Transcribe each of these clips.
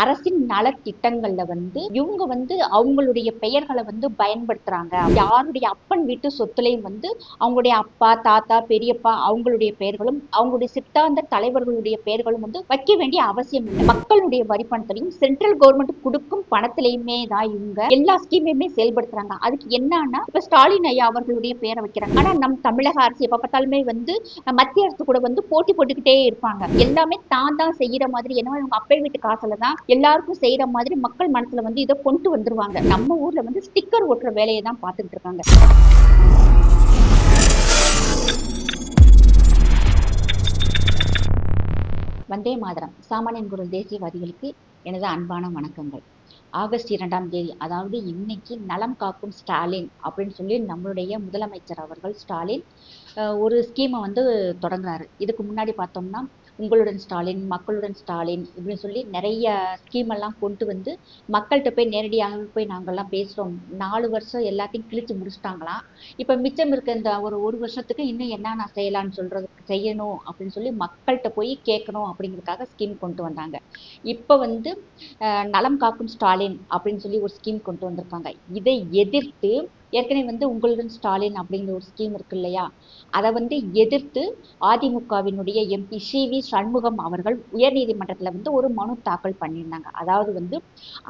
அரசின் நலத்திட்டங்கள்ல வந்து இவங்க வந்து அவங்களுடைய பெயர்களை வந்து பயன்படுத்துறாங்க. யாருடைய அப்பன் வீட்டு சொத்துலையும் வந்து அவங்களுடைய அப்பா தாத்தா பெரியப்பா அவங்களுடைய பெயர்களும் அவங்களுடைய சித்தாந்த தலைவர்களுடைய பெயர்களும் வந்து வைக்க வேண்டிய அவசியம் இல்லை. மக்களுடைய வரி பணத்திலையும் சென்ட்ரல் கவர்மெண்ட் கொடுக்கும் பணத்திலையுமே தான் இவங்க எல்லா ஸ்கீமையுமே செயல்படுத்துறாங்க. அதுக்கு என்னன்னா இப்ப ஸ்டாலின் ஐயா அவர்களுடைய பெயரை வைக்கிறாங்க. ஆனா நம் தமிழக அரசு எப்ப பார்த்தாலுமே வந்து மத்திய அரசு கூட வந்து போட்டி போட்டுக்கிட்டே இருப்பாங்க. எல்லாமே தான் தான் செய்யற மாதிரி என்னவோ இவங்க வீட்டு காசுல தான் எல்லாருக்கும் செய்யற மாதிரி மக்கள் மனசுல வந்து இதை கொண்டு வந்துருவாங்க. நம்ம ஊர்ல வந்து ஸ்டிக்கர் ஓட்டுற வேலையை தான் பார்த்துட்டு இருக்காங்க. வந்தே மாதரம். சாமானியன் குரல் தேசியவாதிகளுக்கு எனது அன்பான வணக்கங்கள். ஆகஸ்ட் இரண்டாம் தேதி அதாவது இன்னைக்கு நலம் காக்கும் ஸ்டாலின் அப்படின்னு சொல்லி நம்மளுடைய முதலமைச்சர் அவர்கள் ஸ்டாலின் ஒரு ஸ்கீமை வந்து தொடங்குறாரு. இதுக்கு முன்னாடி பார்த்தோம்னா உங்களுடன் ஸ்டாலின் மக்களுடன் ஸ்டாலின் இப்படின்னு சொல்லி நிறைய ஸ்கீம் எல்லாம் கொண்டு வந்து மக்கள்கிட்ட போய் நேரடியாக போய் நாங்கள்லாம் பேசுகிறோம் நாலு வருஷம் எல்லாத்தையும் கிழிச்சு முடிச்சிட்டாங்களாம். இப்போ மிச்சம் இருக்க இந்த ஒரு ஒரு வருஷத்துக்கு இன்னும் என்ன நான் செய்யலாம்னு சொல்கிறதுக்கு செய்யணும் அப்படின்னு சொல்லி மக்கள்கிட்ட போய் கேட்கணும் அப்படிங்கிறதுக்காக ஸ்கீம் கொண்டு வந்தாங்க. இப்போ வந்து நலம் காக்கும் ஸ்டாலின் அப்படின்னு சொல்லி ஒரு ஸ்கீம் கொண்டு வந்திருக்காங்க. இதை எதிர்த்து ஏற்கனவே வந்து உங்களுடன் ஸ்டாலின் அப்படிங்கிற ஒரு ஸ்கீம் இருக்கு இல்லையா? அதை வந்து எதிர்த்து அதிமுகவினுடைய எம்பி சி வி சண்முகம் அவர்கள் உயர்நீதிமன்றத்தில் வந்து ஒரு மனு தாக்கல் பண்ணியிருந்தாங்க. அதாவது வந்து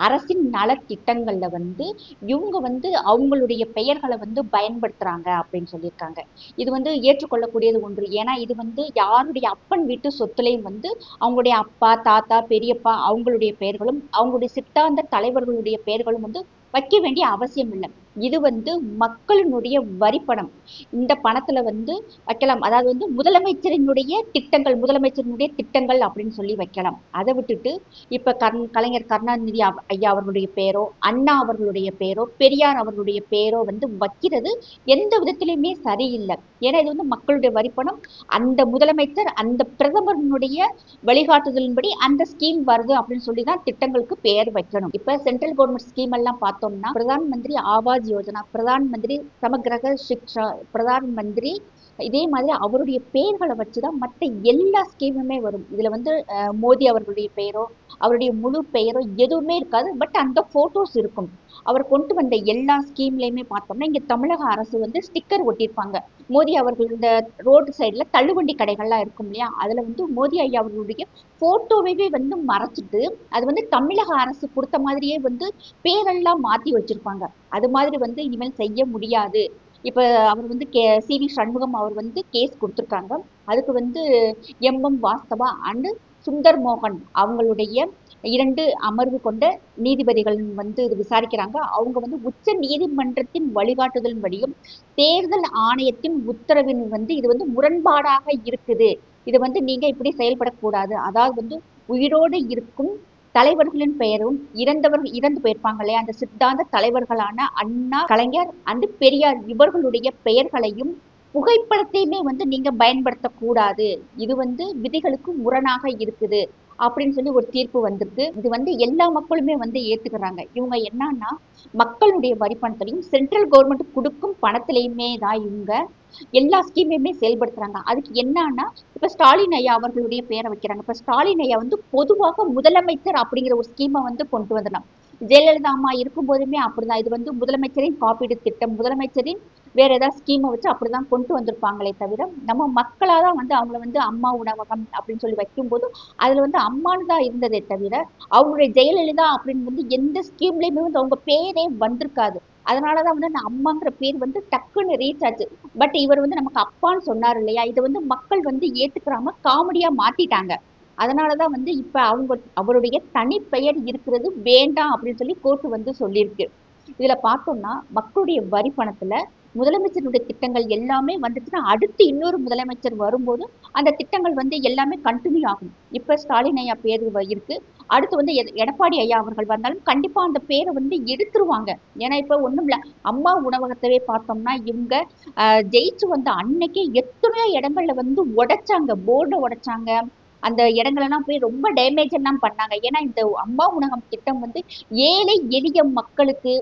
அரசின் நலத்திட்டங்களில் வந்து இவங்க வந்து அவங்களுடைய பெயர்களை வந்து பயன்படுத்துகிறாங்க அப்படின்னு சொல்லியிருக்காங்க. இது வந்து ஏற்றுக்கொள்ளக்கூடியது ஒன்று. ஏன்னா இது வந்து யாருடைய அப்பன் வீட்டு சொத்துலையும் வந்து அவங்களுடைய அப்பா தாத்தா பெரியப்பா அவங்களுடைய பெயர்களும் அவங்களுடைய சித்தாந்த தலைவர்களுடைய பெயர்களும் வந்து வைக்க வேண்டிய அவசியம் இல்லை. இது வந்து மக்களினுடைய வரிப்பணம். இந்த பணத்துல வந்து வைக்கலாம். அதாவது வந்து முதலமைச்சரினுடைய திட்டங்கள் முதலமைச்சரினுடைய திட்டங்கள் அப்படின்னு சொல்லி வைக்கலாம். அதை விட்டுட்டு இப்ப கர் கலைஞர் கருணாநிதி ஐயா அவர்களுடைய பேரோ அண்ணா அவர்களுடைய பேரோ பெரியார் அவர்களுடைய பேரோ வந்து வைக்கிறது எந்த விதத்திலையுமே சரியில்லை. ஏன்னா இது வந்து மக்களுடைய வரிப்பணம். அந்த முதலமைச்சர் அந்த பிரதமரினுடைய வழிகாட்டுதலின்படி அந்த ஸ்கீம் வருது அப்படின்னு சொல்லி தான் திட்டங்களுக்கு பெயர் வைக்கணும். இப்ப சென்ட்ரல் கவர்மெண்ட் ஸ்கீம் எல்லாம் பார்த்தோம்னா பிரதான் மந்திரி ஆவாஸ் யோஜனா பிரதான் மந்திரி சமக்கிரக சிக்ஷா பிரதான் மந்திரி இதே மாதிரி அவருடைய பெயர்களை வச்சுதான் மற்ற எல்லா ஸ்கீமுமே வரும். இதுல வந்து மோடி அவர்களுடைய பெயரோ அவருடைய முழு பெயரோ எதுவுமே இருக்காது. பட் அந்த போட்டோஸ் இருக்கும். அவர் கொண்டு வந்த எல்லா ஸ்கீம்லயுமே பார்த்தோம்னா இங்க தமிழக அரசு வந்து ஸ்டிக்கர் ஒட்டியிருப்பாங்க. மோடி அவர்கள் இந்த ரோடு சைடுல தள்ளுவண்டி கடைகள்லாம் இருக்கும் இல்லையா? அதுல வந்து மோடி ஐயா அவர்களுடைய போட்டோவே வந்து மறைச்சிட்டு அது வந்து தமிழக அரசு கொடுத்த மாதிரியே வந்து பேரெல்லாம் மாத்தி வச்சிருப்பாங்க. அது மாதிரி வந்து இனிமேல் செய்ய முடியாது. இப்ப அவர் வந்து கே சி வி சண்முகம் அவர் வந்து கேஸ் கொடுத்துருக்காங்க. அதுக்கு வந்து M M Vasthava and Sundar மோகன் அவங்களுடைய இரண்டு அமர்வு கொண்ட நீதிபதிகள் வந்து இது விசாரிக்கிறாங்க. அவங்க வந்து உச்ச நீதிமன்றத்தின் வழிகாட்டுதலின்படியும் தேர்தல் ஆணையத்தின் உத்தரவின் வந்து இது வந்து முரண்பாடாக இருக்குது. இது வந்து நீங்க இப்படி செயல்படக்கூடாது. அதாவது வந்து உயிரோடு இருக்கும் தலைவர்களின் பெயரும் இறந்தவர்கள் இறந்து போயிருப்பாங்களே அந்த சித்தாந்த தலைவர்களான அண்ணா கலைஞர் அண்டு பெரியார் இவர்களுடைய பெயர்களையும் புகைப்படத்தையுமே வந்து நீங்க பயன்படுத்தக்கூடாது. இது வந்து விதிகளுக்கு முரணாக இருக்குது அப்படின்னு சொல்லி ஒரு தீர்ப்பு வந்திருக்கு. இது வந்து எல்லா மக்களுமே வந்து ஏத்துக்கிறாங்க. இவங்க என்னன்னா மக்களுடைய வரி பணத்திலையும் சென்ட்ரல் கவர்மெண்ட் கொடுக்கும் பணத்திலையுமே தான் இவங்க எல்லா ஸ்கீமையுமே செயல்படுத்துறாங்க. அதுக்கு என்னன்னா இப்ப ஸ்டாலின் ஐயா அவர்களுடைய பெயரை வைக்கிறாங்க. இப்ப ஸ்டாலின் ஐயா வந்து பொதுவாக முதலமைச்சர் அப்படிங்கிற ஒரு ஸ்கீமை வந்து கொண்டு வந்துடலாம். ஜெயலலிதா அம்மா இருக்கும் போதுமே அப்படிதான். இது வந்து முதலமைச்சரின் காப்பீடு திட்டம். முதலமைச்சரின் வேற ஏதாவது ஸ்கீமை வச்சு அப்படிதான் கொண்டு வந்திருப்பாங்களே தவிர நம்ம மக்களாக தான் வந்து அவங்கள வந்து அம்மா உணவகம் அப்படின்னு சொல்லி வைக்கும்போது அதில் வந்து அம்மானு தான் இருந்ததே தவிர அவங்களுடைய ஜெயலலிதா அப்படின்னு வந்து எந்த ஸ்கீம்லேயுமே வந்து அவங்க பேரே வந்திருக்காது. அதனால தான் வந்து அந்த அம்மாங்கிற பேர் வந்து டக்குன்னு ரீச் ஆச்சு. பட் இவர் வந்து நமக்கு அப்பான்னு சொன்னார் இல்லையா? இதை வந்து மக்கள் வந்து ஏற்றுக்கிறாம காமெடியாக மாற்றிட்டாங்க அதனாலதான் வந்து இப்ப அவங்க அவருடைய தனிப்பெயர் இருக்கிறது வேண்டாம் அப்படின்னு சொல்லி கோர்ட்டு வந்து சொல்லியிருக்கு. இதுல பார்த்தோம்னா மக்களுடைய வரி பணத்துல முதலமைச்சருடைய திட்டங்கள் எல்லாமே வந்துச்சுன்னா அடுத்து இன்னொரு முதலமைச்சர் வரும்போது அந்த திட்டங்கள் வந்து எல்லாமே கண்டினியூ ஆகும் இப்ப ஸ்டாலின் ஐயா பேர் இருக்கு. அடுத்து வந்து எடப்பாடி ஐயா அவர்கள் வந்தாலும் கண்டிப்பா அந்த பேரை வந்து எடுத்துருவாங்க. ஏன்னா இப்ப ஒண்ணும் இல்ல அம்மா உணவகத்தவே பார்த்தோம்னா இவங்க ஆஹ், ஜெயிச்சு வந்த அன்னைக்கே எத்தனையோ இடங்கள்ல வந்து உடைச்சாங்க போர்டை உடைச்சாங்க. அந்த இடங்களெல்லாம் போய் ரொம்ப டேமேஜ் எல்லாம் பண்ணாங்க. ஏன்னா இந்த அம்மா உணவகம் திட்டம் வந்து ஏழை எளிய மக்களுக்கு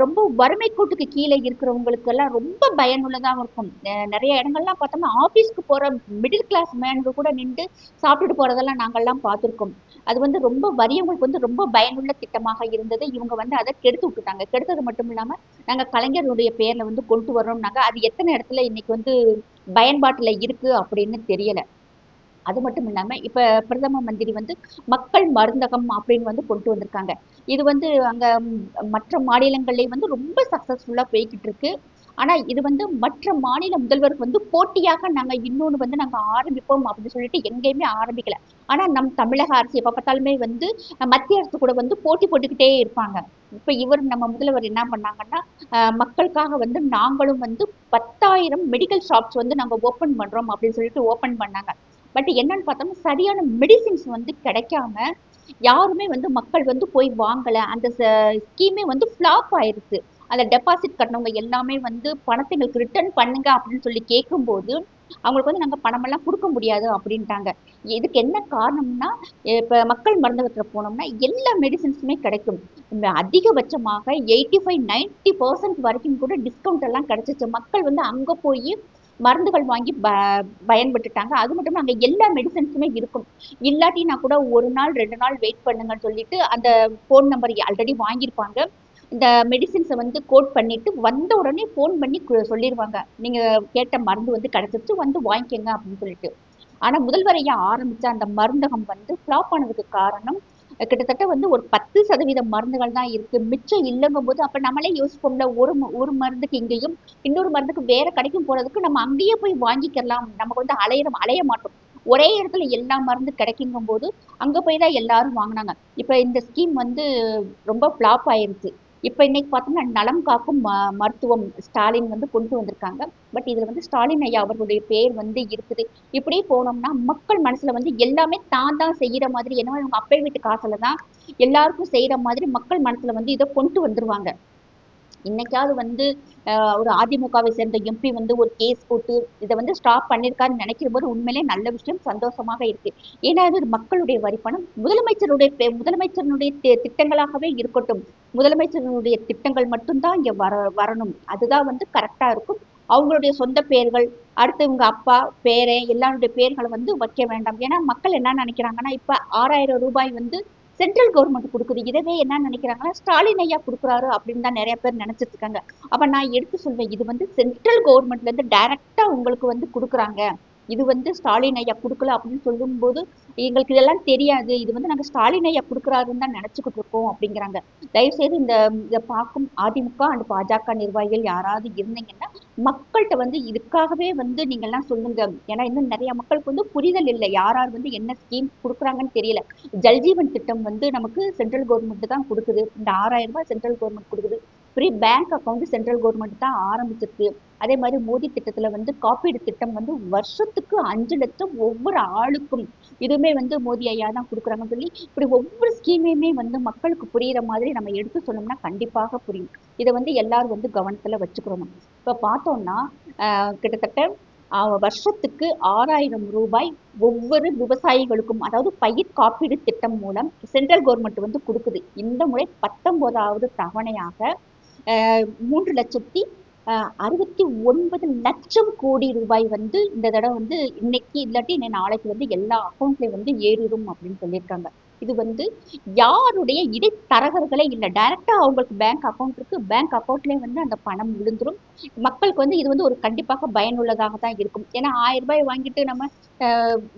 ரொம்ப வறுமை கூட்டுக்கு கீழே இருக்கிறவங்களுக்கு எல்லாம் ரொம்ப பயனுள்ளதாக இருக்கும். நிறைய இடங்கள்லாம் பார்த்தோம்னா ஆஃபீஸ்க்கு போகிற மிடில் கிளாஸ் மேனுக்கு கூட நின்று சாப்பிட்டுட்டு போகிறதெல்லாம் நாங்கள்லாம் பார்த்துருக்கோம். அது வந்து ரொம்ப வறியவங்களுக்கு வந்து ரொம்ப பயனுள்ள திட்டமாக இருந்தது. இவங்க வந்து அதை கெடுத்து விட்டுட்டாங்க. கெடுத்தது மட்டும் இல்லாமல் நாங்கள் கலைஞருடைய பேரில் வந்து கொண்டு வரோம்னாங்க அது எத்தனை இடத்துல இன்னைக்கு வந்து பயன்பாட்டில் இருக்கு அப்படின்னு தெரியல. அது மட்டும் இல்லாம இப்ப பிரதம மந்திரி வந்து மக்கள் மருந்தகம் அப்படின்னு வந்து கொண்டு வந்திருக்காங்க. இது வந்து அங்க மற்ற மாநிலங்கள்லேயும் வந்து ரொம்ப சக்சஸ்ஃபுல்லா போய்கிட்டு இருக்கு. ஆனா இது வந்து மற்ற மாநில முதல்வருக்கு வந்து போட்டியாக நாங்க இன்னொன்னு வந்து நாங்க ஆரம்பிப்போம் அப்படின்னு சொல்லிட்டு எங்கேயுமே ஆரம்பிக்கல. ஆனா நம் தமிழக அரசு எப்ப பார்த்தாலுமே வந்து மத்திய அரசு கூட வந்து போட்டி போட்டுக்கிட்டே இருப்பாங்க. இப்ப இவர் நம்ம முதல்வர் என்ன பண்ணாங்கன்னா மக்களுக்காக வந்து நாங்களும் வந்து பத்தாயிரம் மெடிக்கல் ஷாப்ஸ் வந்து நாங்க ஓப்பன் பண்றோம் அப்படின்னு சொல்லிட்டு ஓப்பன் பண்ணாங்க. பட் என்னன்னு பார்த்தோம்னா சரியான மெடிசின்ஸ் வந்து கிடைக்காம யாருமே வந்து மக்கள் வந்து போய் வாங்கல. அந்த ஸ்கீமே வந்து ஃப்ளாப் ஆயிருச்சு. அந்த டெபாசிட் கட்டினவங்க எல்லாமே வந்து பணத்தை எங்களுக்கு ரிட்டர்ன் பண்ணுங்க அப்படின்னு சொல்லி கேட்கும்போது அவங்களுக்கு வந்து நாங்கள் பணமெல்லாம் கொடுக்க முடியாது அப்படின்ட்டாங்க. இதுக்கு என்ன காரணம்னா இப்போ மக்கள் மருந்தகத்தில் போனோம்னா எல்லா மெடிசின்ஸுமே கிடைக்கும். அதிகபட்சமாக எயிட்டி ஃபைவ் நைன்டி பர்சன்ட் வரைக்கும் கூட டிஸ்கவுண்ட் எல்லாம் கிடைச்சிச்சு. மக்கள் வந்து அங்கே போய் மருந்துகள் வாங்கி ப பயன்பட்டுட்டாங்க. அது மட்டும் இல்லாம அங்கே எல்லா மெடிசன்ஸுமே இருக்கும். இல்லாட்டினா கூட ஒரு நாள் ரெண்டு நாள் வெயிட் பண்ணுங்கன்னு சொல்லிட்டு அந்த ஃபோன் நம்பர் ஆல்ரெடி வாங்கியிருப்பாங்க. இந்த மெடிசின்ஸை வந்து கோட் பண்ணிட்டு வந்த உடனே ஃபோன் பண்ணி சொல்லிடுவாங்க நீங்கள் கேட்ட மருந்து வந்து கிடைச்சிருச்சு வந்து வாங்கிக்கோங்க அப்படின்னு சொல்லிட்டு. ஆனால் முதல்வர் ஐயா அந்த மருந்தகம் வந்து ஃப்ளாப் ஆனதுக்கு காரணம் கிட்டத்தட்ட வந்து ஒரு பத்து சதவீத மருந்துகள் தான் இருக்கு. மிச்சம் இல்லைங்கும் போது அப்ப நம்மளே யோசிப்போம்ல ஒரு ஒரு மருந்துக்கு இங்கேயும் இன்னொரு மருந்துக்கு வேற கடைக்கும் போறதுக்கு நம்ம அங்கேயே போய் வாங்கிக்கலாம். நமக்கு வந்து அலையிற அலைய மாட்டோம். ஒரே இடத்துல எல்லா மருந்து கிடைக்குங்கும் போது அங்க போய் தான் எல்லாரும் வாங்கினாங்க. இப்ப இந்த ஸ்கீம் வந்து ரொம்ப ஃப்ளாப் ஆயிருச்சு. இப்ப இன்னைக்கு பார்த்தோம்னா நலம் காக்கும் ம- மருத்துவம் ஸ்டாலின் வந்து கொண்டு வந்திருக்காங்க. பட் இதுல வந்து ஸ்டாலின் ஐயா அவர்களுடைய பேர் வந்து இருக்குது. இப்படியே போனோம்னா மக்கள் மனசுல வந்து எல்லாமே தான் தான் செய்யற மாதிரி என்ன இவங்க வீட்டு காசுலதான் எல்லாருக்கும் செய்யற மாதிரி மக்கள் மனசுல வந்து இதை கொண்டு வந்துருவாங்க. இன்னைக்காவது வந்து ஒரு அதிமுகவை சேர்ந்த எம்பி வந்து ஒரு கேஸ் போட்டு இதை வந்து ஸ்டாப் பண்ணியிருக்காருன்னு நினைக்கிற போது உண்மையிலே நல்ல விஷயம் சந்தோஷமாக இருக்கு. ஏன்னா இது மக்களுடைய வரிப்பணம் முதலமைச்சருடைய முதலமைச்சருடைய திட்டங்களாகவே இருக்கட்டும். முதலமைச்சருடைய திட்டங்கள் மட்டும்தான் இங்கே வர வரணும். அதுதான் வந்து கரெக்டாக இருக்கும். அவங்களுடைய சொந்த பேர்கள் அடுத்து இவங்க அப்பா பேரே எல்லாருடைய பேர்களை வந்து வைக்க வேண்டாம். ஏன்னா மக்கள் என்ன நினைக்கிறாங்கன்னா இப்போ ஆறாயிரம் ரூபாய் வந்து சென்ட்ரல் கவர்மெண்ட் கொடுக்குது. இதவே என்ன நினைக்கிறாங்கன்னா ஸ்டாலின் ஐயா கொடுக்குறாரு அப்படின்னு தான் நிறைய பேர் நினைச்சிட்டு இருக்காங்க. அப்ப நான் எடுத்து சொல்வேன் இது வந்து சென்ட்ரல் கவர்மெண்ட்ல இருந்து டைரக்டா உங்களுக்கு வந்து கொடுக்குறாங்க. இது வந்து ஸ்டாலின் ஐயா கொடுக்கல அப்படின்னு சொல்லும்போது எங்களுக்கு இதெல்லாம் தெரியாது. இது வந்து நாங்க ஸ்டாலின் ஐயா கொடுக்குறாருன்னு தான் நினச்சிக்கிட்டு இருக்கோம் அப்படிங்கிறாங்க. தயவுசெய்து இந்த இதை பார்க்கும் அதிமுக அண்ட் பாஜக நிர்வாகிகள் யாராவது இருந்தீங்கன்னா மக்கள்கிட்ட வந்து இதுக்காகவே வந்து நீங்க எல்லாம் சொல்லுங்க. ஏன்னா இன்னும் நிறைய மக்களுக்கு வந்து புரிதல் இல்லை. யார் யார் வந்து என்ன ஸ்கீம் கொடுக்குறாங்கன்னு தெரியல. ஜல்ஜீவன் திட்டம் வந்து நமக்கு சென்ட்ரல் கவர்மெண்ட் தான் கொடுக்குது. இந்த ஆறாயிரம் ரூபாய் சென்ட்ரல் கவர்மெண்ட் கொடுக்குது. Free bank account central government தான் ஆரம்பிச்சிருக்கு. அதே மாதிரி மோடி திட்டத்தில் வந்து காப்பீடு திட்டம் வந்து வருஷத்துக்கு அஞ்சு லட்சம் ஒவ்வொரு ஆளுக்கும். இதுவுமே வந்து மோடி ஐயா தான் கொடுக்குறாங்கன்னு சொல்லி இப்படி ஒவ்வொரு ஸ்கீமையுமே வந்து மக்களுக்கு புரியுற மாதிரி நம்ம எடுத்து சொன்னோம்னா கண்டிப்பாக புரியும். இதை வந்து எல்லாரும் வந்து கவனத்தில் வச்சுக்கிறோம் இப்போ பார்த்தோம்னா கிட்டத்தட்ட வருஷத்துக்கு ஆறாயிரம் ரூபாய் ஒவ்வொரு விவசாயிகளுக்கும் அதாவது பயிர் காப்பீடு திட்டம் மூலம் சென்ட்ரல் கவர்மெண்ட் வந்து கொடுக்குது. இந்த முறை பத்தொன்பதாவது தவணையாக மூன்று லட்சத்தி அறுபத்தி ஒன்பது லட்சம் கோடி ரூபாய் வந்து இந்த தடவை வந்து இன்னைக்கு இல்லாட்டி நாளைக்கு வந்து எல்லா அக்கௌண்ட்லயும் வந்து ஏறிடும் அப்படின்னு சொல்லியிருக்காங்க. இது வந்து யாருடைய இடைத்தரகர்களே இல்லை. டைரக்டா அவங்களுக்கு பேங்க் அக்கௌண்ட் இருக்கு. பேங்க் அக்கௌண்ட்லயே வந்து அந்த பணம் விழுந்துரும். மக்களுக்கு வந்து இது வந்து ஒரு கண்டிப்பாக பயனுள்ளதாக தான் இருக்கும். ஏன்னா ஆயிரம் ரூபாய் வாங்கிட்டு நம்ம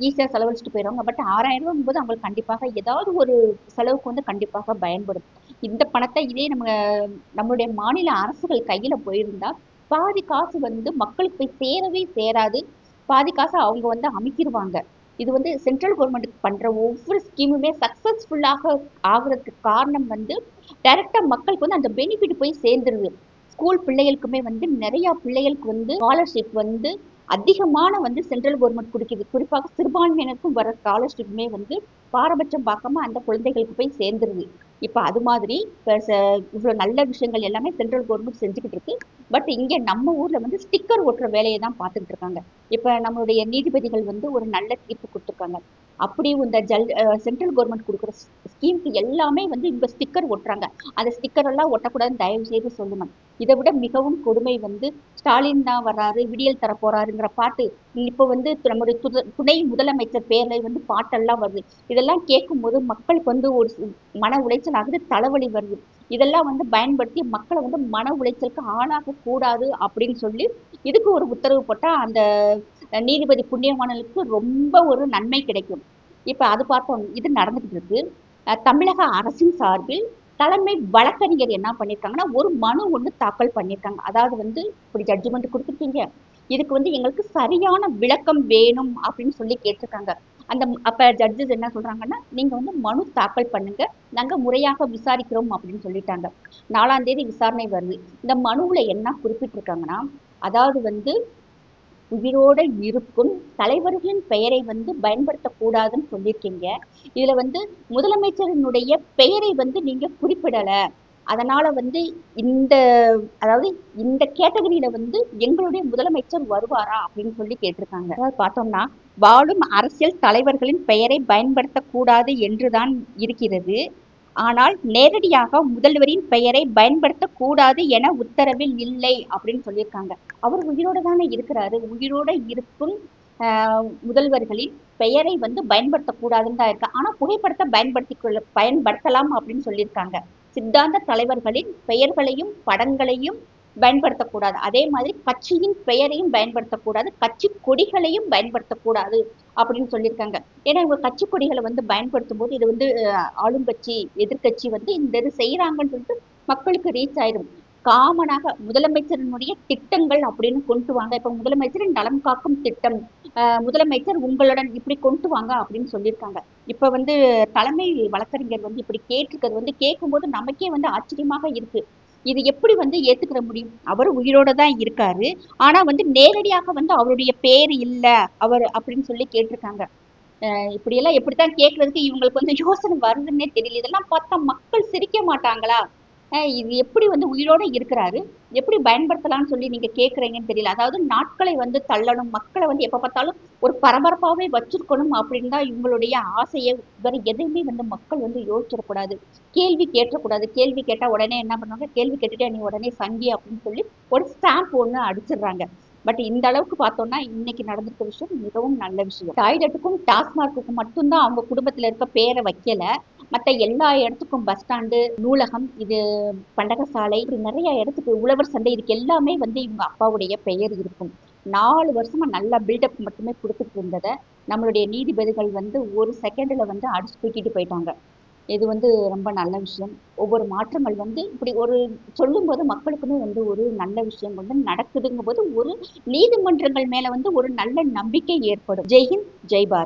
ஈஸியாக செலவழிச்சிட்டு போயிடுவாங்க. பட் ஆறாயிரம் ரூபாய் போது அவங்களுக்கு கண்டிப்பாக ஏதாவது ஒரு செலவுக்கு வந்து கண்டிப்பாக பயன்படும். இந்த பணத்தை இதே நம்ம நம்மளுடைய மாநில அரசுகள் கையில போயிருந்தா பாதி காசு வந்து மக்களுக்கு போய் சேரவே சேராது. பாதி காசு அவங்க வந்து அமைக்கிருவாங்க. இது வந்து சென்ட்ரல் கவர்மெண்ட் பண்ற ஒவ்வொரு ஸ்கீமுமே சக்சஸ்ஃபுல்லாக ஆகுறதுக்கு காரணம் வந்து டைரக்டா மக்களுக்கு வந்து அந்த பெனிஃபிட் போய் சேர்ந்துருது. ஸ்கூல் பிள்ளைகளுக்குமே வந்து நிறைய பிள்ளைகளுக்கு வந்து ஸ்காலர்ஷிப் வந்து அதிகமான வந்து சென்ட்ரல் கவர்மெண்ட் கொடுக்குது. குறிப்பாக சிறுபான்மையினருக்கும் வர ஸ்காலர்ஷிப்புமே வந்து பாரபட்சம் பார்க்காம அந்த குழந்தைகளுக்கு போய் சேர்ந்துருது. இப்ப அது மாதிரி இவ்வளோ இவ்வளவு நல்ல விஷயங்கள் எல்லாமே சென்ட்ரல் கவர்மெண்ட் செஞ்சுக்கிட்டு இருக்கு. பட் இங்க நம்ம ஊர்ல வந்து ஸ்டிக்கர் ஒட்டுற வேலையை தான் பார்த்துக்கிட்டு இருக்காங்க. இப்ப நம்மளுடைய நீதிபதிகள் வந்து ஒரு நல்ல தீர்ப்பு கொடுத்துருக்காங்க. அப்படி இந்த ஜல் சென்ட்ரல் கவர்மெண்ட் கொடுக்குற ஸ்கீமுக்கு எல்லாமே வந்து இப்போ ஸ்டிக்கர் ஒட்டுறாங்க. அந்த ஸ்டிக்கர் எல்லாம் ஒட்டக்கூடாதுன்னு தயவு செய்து சொல்லுவேன் இதை விட மிகவும் கொடுமை வந்து ஸ்டாலின் தான் வர்றாரு விடியல் தர போறாருங்கிற பாட்டு. இப்போ வந்து நம்முடைய துணை முதலமைச்சர் பேர்ல வந்து பாட்டெல்லாம் வருது. இதெல்லாம் கேட்கும்போது மக்களுக்கு வந்து ஒரு மன உளைச்சல் ஆகுது தலைவலி வருது. இதெல்லாம் வந்து பயன்படுத்தி மக்களை வந்து மன உளைச்சலுக்கு ஆளாக கூடாது அப்படின்னு சொல்லி இதுக்கு ஒரு உத்தரவு போட்டா அந்த நீதிபதி புண்ணியமானலுக்கு ரொம்ப ஒரு நன்மை கிடைக்கும். இப்ப அது பார்த்தோம் இது நடந்துகிட்டு இருக்கு. தமிழக அரசின் சார்பில் தலைமை வழக்கறிஞர் என்ன பண்ணியிருக்காங்கன்னா ஒரு மனு ஒன்று தாக்கல் பண்ணியிருக்காங்க அதாவது வந்து இப்படி ஜட்ஜ்மெண்ட் கொடுத்துருக்கீங்க. இதுக்கு வந்து எங்களுக்கு சரியான விளக்கம் வேணும் அப்படின்னு சொல்லி கேட்டிருக்காங்க. அந்த அப்போ அப்ப ஜட்ஜஸ் என்ன சொல்றாங்கன்னா நீங்க வந்து மனு தாக்கல் பண்ணுங்க. நாங்க முறையாக விசாரிக்கிறோம் அப்படின்னு சொல்லிட்டாங்க. நாலாம் தேதி விசாரணை வருது. இந்த மனுவுல என்ன குறிப்பிட்டிருக்காங்கன்னா அதாவது வந்து உயிரோட இருக்கும் தலைவர்களின் பெயரை வந்து பயன்படுத்தக்கூடாதுன்னு சொல்லியிருக்கீங்க. இதுல வந்து முதலமைச்சரினுடைய பெயரை வந்து நீங்க குறிப்பிடல. அதனால வந்து இந்த அதாவது இந்த கேட்டகரியில வந்து எங்களுடைய முதலமைச்சர் வருவாரா அப்படின்னு சொல்லி கேட்டிருக்காங்க. அதாவது பார்த்தோம்னா வாழும் அரசியல் தலைவர்களின் பெயரை பயன்படுத்தக்கூடாது என்றுதான் இருக்கிறது. ஆனால் நேரடியாக முதல்வரின் பெயரை பயன்படுத்தக்கூடாது என உத்தரவில் இல்லை அப்படின்னு சொல்லியிருக்காங்க. அவர் உயிரோட தானே இருக்கிறாரு. உயிரோட இருக்கும் முதல்வர்களின் பெயரை வந்து பயன்படுத்தக்கூடாதுன்னு தான் இருக்கு. ஆனா புகைப்படத்தை பயன்படுத்தி கொள்ள பயன்படுத்தலாம் அப்படின்னு சொல்லியிருக்காங்க. சித்தாந்த தலைவர்களின் பெயர்களையும் படங்களையும் பயன்படுத்தக்கூடாது. அதே மாதிரி கட்சியின் பெயரையும் பயன்படுத்தக்கூடாது. கட்சி கொடிகளையும் பயன்படுத்தக்கூடாது அப்படின்னு சொல்லியிருக்காங்க. ஏன்னா இவங்க கட்சி கொடிகளை வந்து பயன்படுத்தும் போது இது வந்து அஹ், ஆளுங்கட்சி எதிர்கட்சி வந்து இந்த இது செய்யறாங்கன்னு சொல்லிட்டு மக்களுக்கு ரீச் ஆயிடும் காமனாக முதலமைச்சரினுடைய திட்டங்கள் அப்படின்னு கொண்டு வாங்க. இப்ப முதலமைச்சரின் நலம் காக்கும் திட்டம் முதலமைச்சர் உங்களுடன் இப்படி கொண்டு வாங்க அப்படின்னு சொல்லியிருக்காங்க. இப்ப வந்து தலைமை வழக்கறிஞர் வந்து இப்படி கேட்டிருக்கிறது வந்து கேட்கும்போது நமக்கே வந்து ஆச்சரியமாக இருக்கு. இது எப்படி வந்து ஏத்துக்கிற முடியும்? அவர் உயிரோட தான் இருக்காரு. ஆனா வந்து நேரடியாக வந்து அவருடைய பேர் இல்ல அவர் அப்படின்னு சொல்லி கேட்டிருக்காங்க. அஹ் இப்படியெல்லாம் எப்படித்தான் கேட்கறதுக்கு இவங்களுக்கு வந்து யோசனை வருதுன்னே தெரியல. இதெல்லாம் பார்த்தா மக்கள் சிரிக்க மாட்டாங்களா? இது எப்படி வந்து உயிரோட இருக்கிறாரு? எப்படி பயன்படுத்தலாம்னு சொல்லி நீங்க கேக்குறீங்கன்னு தெரியல. அதாவது நாட்களை வந்து தள்ளணும் மக்களை வந்து எப்ப பார்த்தாலும் ஒரு பரபரப்பாவே வச்சிருக்கணும் அப்படின்னு தான் இவங்களுடைய ஆசையை. வேற எதையுமே வந்து மக்கள் வந்து யோசிச்சிடக்கூடாது. கேள்வி கேட்டக்கூடாது. கேள்வி கேட்டா உடனே என்ன பண்ணுவாங்க? கேள்வி கேட்டுட்டு நீ உடனே சங்கி அப்படின்னு சொல்லி ஒரு ஸ்டாம்ப் ஒண்ணு அடிச்சிடுறாங்க. பட் இந்த அளவுக்கு பார்த்தோம்னா இன்னைக்கு நடந்திருக்க விஷயம் மிகவும் நல்ல விஷயம். டாய்லெட்டுக்கும் டாஸ்மார்க்குக்கும் மட்டும்தான் அவங்க குடும்பத்துல இருக்க பேரை வைக்கல. மத்த எல்லா இடத்துக்கும் பஸ் ஸ்டாண்டு நூலகம் இது பண்டகசாலை இப்படி நிறைய இடத்துக்கு உழவர் சந்தை இதுக்கு எல்லாமே வந்து இவங்க அப்பாவுடைய பெயர் இருக்கும். நாலு வருஷமா நல்ல பில்டப் மட்டுமே கொடுத்துட்டு இருந்ததை நம்மளுடைய நீதிபதிகள் வந்து ஒரு செகண்ட்ல வந்து அடிச்சு தூக்கிட்டு போயிட்டாங்க. இது வந்து ரொம்ப நல்ல விஷயம். ஒவ்வொரு மாற்றங்கள் வந்து இப்படி ஒரு சொல்லும்போது மக்களுக்குமே வந்து ஒரு நல்ல விஷயம் வந்து நடக்குதுங்கும் போது ஒரு நீதிமன்றங்கள் மேல வந்து ஒரு நல்ல நம்பிக்கை ஏற்படும். ஜெய்ஹிந்த் ஜெய் பாரத்.